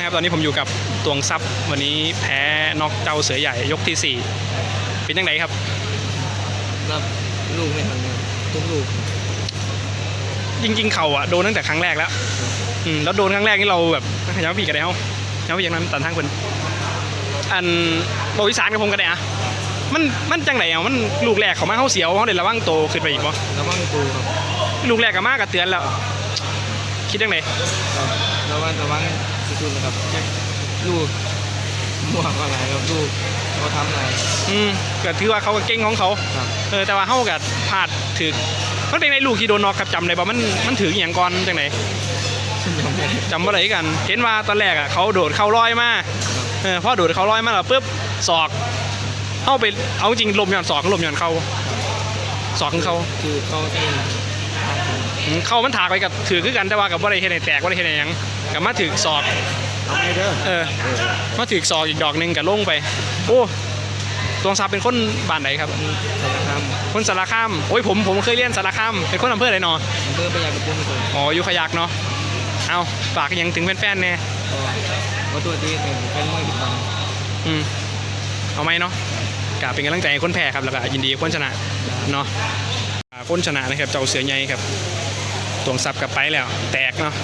นะครับ ตอนนี้ผมอยู่กับตวงซับวันนี้แพ้น็อกเจ้าเสือใหญ่ยกที่ 4 เป็นยังไงครับรับลูกไม่ทันเลยทุกลูกจริงๆเข่าอะโดนตั้งแต่ครั้งแรกแล้วอืมแล้วโดนครั้งแรกนี่เราแบบย้ำผีกันได้เฮ้าย้ำผีอย่างนั้นตันทางคนอันโบวิสานกับผมกันได้อะมันมันจังไหนอะมันลูกแรกเขามาเขาเสียวเขาเดี๋ยวระวังโตขึ้นไปอีกบ่ระวังตูครับลูกแรกกับมากกับเตือนแล้ว คิดยังไงครับระวังระวัง สุดๆนะครับลูกมั่วก็อะไรครับลูกเขาทำอะไร อืมก็ถือว่าเขาก็เก่งของเขาครับ เออแต่ว่าเขากับพลาดถือมันเป็นในลูกที่โดนนอกครับจำได้ป่ะมันมันถืออหย่างก่อนจังไหนยังไม่ได้จำว่าอะไรกัน เห็นว่าตอนแรกอะเขาโดดเข้าร้อยมาเออพอโดดเข้าร้อยมาแล้วปุ๊บศอกเข้าไปเอาจริงลมหย่อนศอกลมหย่อนเข้าศอกของเขา คือเขาเองอืม เข้ามันถากไปกับถือคือกันแต่ว่ากับว่าอะไรเห็นไหนแตกว่าอะไรเห็นไหนยังกับมาถือศอกเอาไม่เด้อเออมาถือศอกอีกดอกหนึ่งกับลงไป โอ้ตวงซับเป็นคนบ้านไหนครับนี่สารคามคนสารคามโอ้ยผมผมเคยเรียนสารคามเป็นคนอำเภออะไรเนาะอำเภอประหยัดกระปุกไม่เคยอ๋ออยู่ขยักเนาะเอาฝากยังถึงแฟนๆเนี่ยก็ว่าตัวที่เป็นเป็นมวยผิดบังอืมเอาไหมเนาะกาเป็นกำลังใจให้คนแพ้ครับแล้วก็ยินดีกับคนชนะเนาะอ่าคนชนะนะครับเจ้าเสือใหญ่ครับ ตวงซับกลับไปแล้ว แตกเนาะ